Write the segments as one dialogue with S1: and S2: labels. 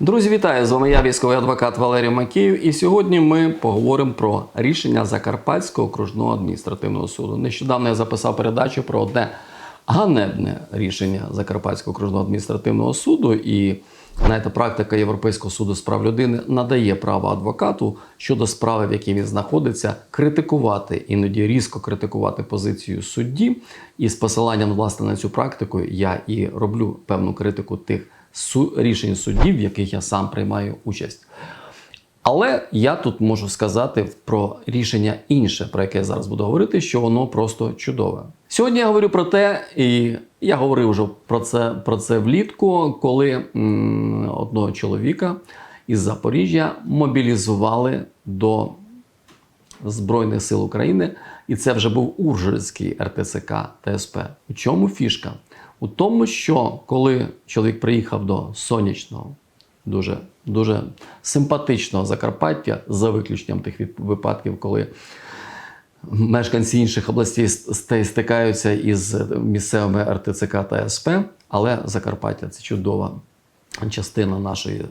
S1: Друзі, вітаю! З вами я, військовий адвокат Валерій Макеєв. І сьогодні ми поговоримо про рішення Закарпатського окружного адміністративного суду. Нещодавно я записав передачу про одне ганебне рішення Закарпатського окружного адміністративного суду. І знаєте, практика Європейського суду з прав людини надає право адвокату щодо справи, в якій він знаходиться, критикувати іноді різко критикувати позицію судді. І з посиланням власне на цю практику я і роблю певну критику тих рішень суддів, в яких я сам приймаю участь. Але я тут можу сказати про рішення інше, про яке я зараз буду говорити, що воно просто чудове. Сьогодні я говорю про те, і я говорив вже про це, про це влітку, коли м, одного чоловіка із Запоріжжя мобілізували до Збройних сил України, і це вже був Ужгородський РТЦК ТСП. У чому фішка? У тому, що коли чоловік приїхав до сонячного, дуже, дуже симпатичного Закарпаття, за виключенням тих випадків, коли мешканці інших областей стикаються із місцевими РТЦК та СП, але Закарпаття це чудова частина нашої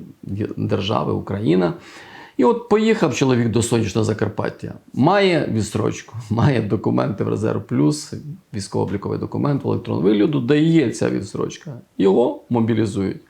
S1: держави, Україна. І от поїхав чоловік до сонячного Закарпаття. Має відстрочку, має документи в резерв плюс, військово-обліковий документ в електронному вигляду, дає ця відстрочка. Його мобілізують.